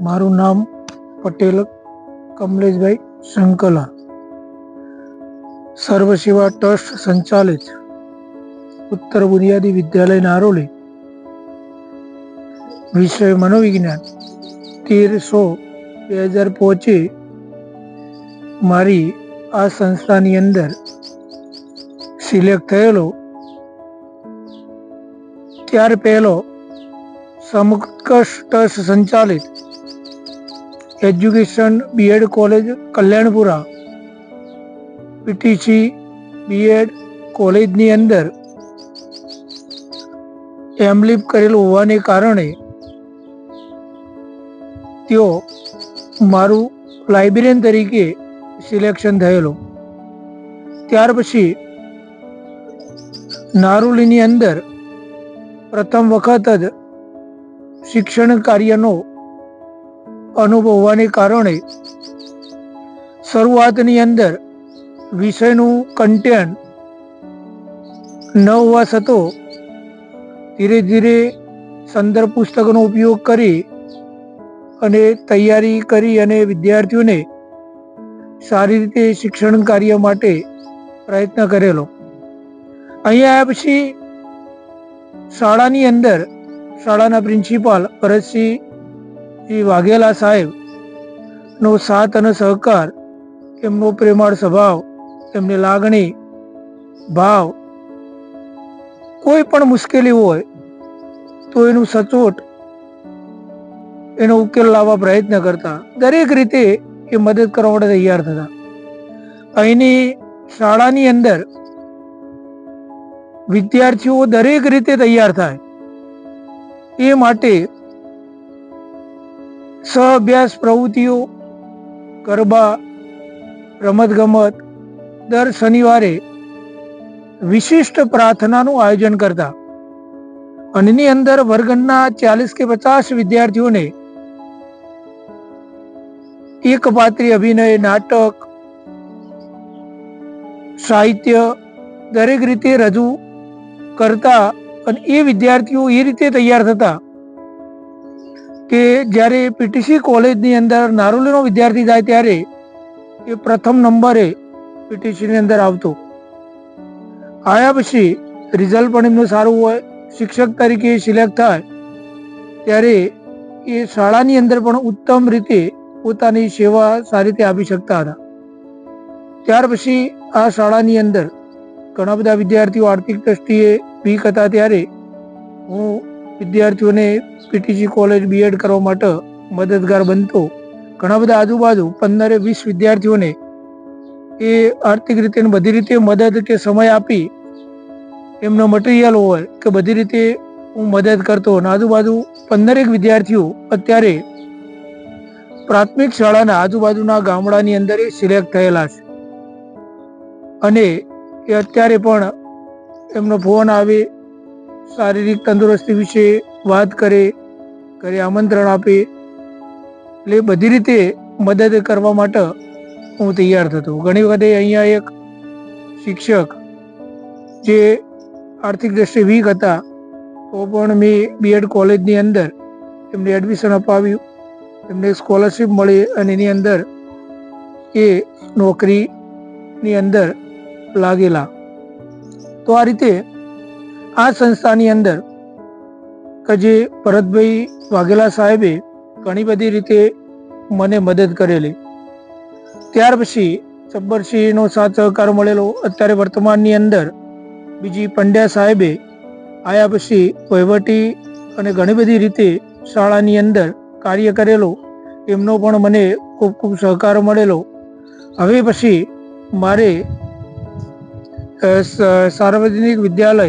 મારું નામ પટેલ કમલેશભાઈ શંકલા સર્વ સેવા ટ્રસ્ટ સંચાલિત. ઉત્તર બુનિયાદી વિદ્યાલય નારોલી. વિષય મનોવિજ્ઞાન. તેરસો બે હજાર પહોંચે. મારી આ સંસ્થાની અંદર સિલેક્ટ થયેલો. ત્યાર પહેલો સમકક્ષ ટ્રસ્ટ સંચાલિત. Education BEd college Kalyanpura. PTC BEd કોલેજની અંદર એમલીપ કરેલું હોવાને કારણે તેઓ મારું લાઇબ્રેરિયન તરીકે સિલેક્શન થયેલું. ત્યાર પછી નારુલીની અંદર પ્રથમ વખત જ શિક્ષણ કાર્યનો અનુભવ હોવાને કારણે શરૂઆતની અંદર વિષયનું કન્ટેન્ટ ન હોવા છતો ધીરે ધીરે સંદર્ભ પુસ્તકનો ઉપયોગ કરી અને તૈયારી કરી અને વિદ્યાર્થીઓને સારી રીતે શિક્ષણ કાર્ય માટે પ્રયત્ન કરેલો. અહીંયા આવ્યા પછી શાળાની અંદર શાળાના પ્રિન્સિપાલ ભરતસિંહ વાઘેલા સાહેબ નો સાથ અને સહકાર, એમનો પ્રેમાળ સ્વભાવ, એમની લાગણી, ભાવ કોઈ પણ મુશ્કેલી હોય તો એનું સચોટ, એનો ઉકેલ લાવવા પ્રયત્ન કરતા. દરેક રીતે એ મદદ કરવા માટે તૈયાર થતા. અહીંની શાળાની અંદર વિદ્યાર્થીઓ દરેક રીતે તૈયાર થાય. એ માટે સહઅભ્યાસ પ્રવૃત્તિઓ, ગરબા, રમતગમત, દર શનિવારે વિશિષ્ટ પ્રાર્થનાનું આયોજન કરતા. અને અંદર વર્ગના ચાલીસ કે પચાસ વિદ્યાર્થીઓને એક પાત્રી અભિનય, નાટક, સાહિત્ય દરેક રીતે રજૂ કરતા અને એ વિદ્યાર્થીઓ એ રીતે તૈયાર થતા. કે જ્યારે પીટીસી કોલેજની અંદર નારોલીનો વિદ્યાર્થી જાય ત્યારે એ પ્રથમ નંબરે પીટીસીની અંદર આવતો. આવ્યા પછી રિઝલ્ટ પણ એમનું સારું હોય, શિક્ષક તરીકે સિલેક્ટ થાય, ત્યારે એ શાળાની અંદર પણ ઉત્તમ રીતે પોતાની સેવા સારી રીતે આપી શકતા હતા. ત્યાર પછી આ શાળાની અંદર ઘણા બધા વિદ્યાર્થીઓ આર્થિક દ્રષ્ટિએ વીક હતા ત્યારે હું વિદ્યાર્થીઓને પીટીસી કોલેજ બીએડ કરવા માટે મદદગાર બનતો. ઘણા બધા આજુબાજુ પંદરે વીસ વિદ્યાર્થીઓને એ આર્થિક રીતે બધી રીતે મદદ કે સમય આપી એમનો મટીરિયલ હોય કે બધી રીતે હું મદદ કરતો. અને આજુબાજુ પંદરેક વિદ્યાર્થીઓ અત્યારે પ્રાથમિક શાળાના આજુબાજુના ગામડાની અંદર એ સિલેક્ટ થયેલા છે. અને એ અત્યારે પણ એમનો ફોન આવે શારીરિક તંદુરસ્તી વિશે વાત કરે, ઘરે આમંત્રણ આપે, એટલે બધી રીતે મદદ કરવા માટે હું તૈયાર થતો. ઘણી વખતે અહીંયા એક શિક્ષક જે આર્થિક દ્રષ્ટિએ વીક હતા, તો પણ મેં બીએડ કોલેજની અંદર એમને એડમિશન અપાવ્યું. એમને સ્કોલરશિપ મળી અને એની અંદર એ નોકરીની અંદર લાગેલા. તો આ રીતે આ સંસ્થાની અંદર કે જે ભરતભાઈ વાઘેલા સાહેબે ઘણી બધી રીતે મને મદદ કરેલી. ત્યાર પછી ચબ્બરસિંહનો સાથ સહકાર મળેલો. અત્યારે વર્તમાનની અંદર બીજી પંડ્યા સાહેબે આયા પછી વહીવટી અને ઘણી બધી રીતે શાળાની અંદર કાર્ય કરેલો. એમનો પણ મને ખૂબ ખૂબ સહકાર મળેલો. હવે પછી મારે સાર્વજનિક વિદ્યાલય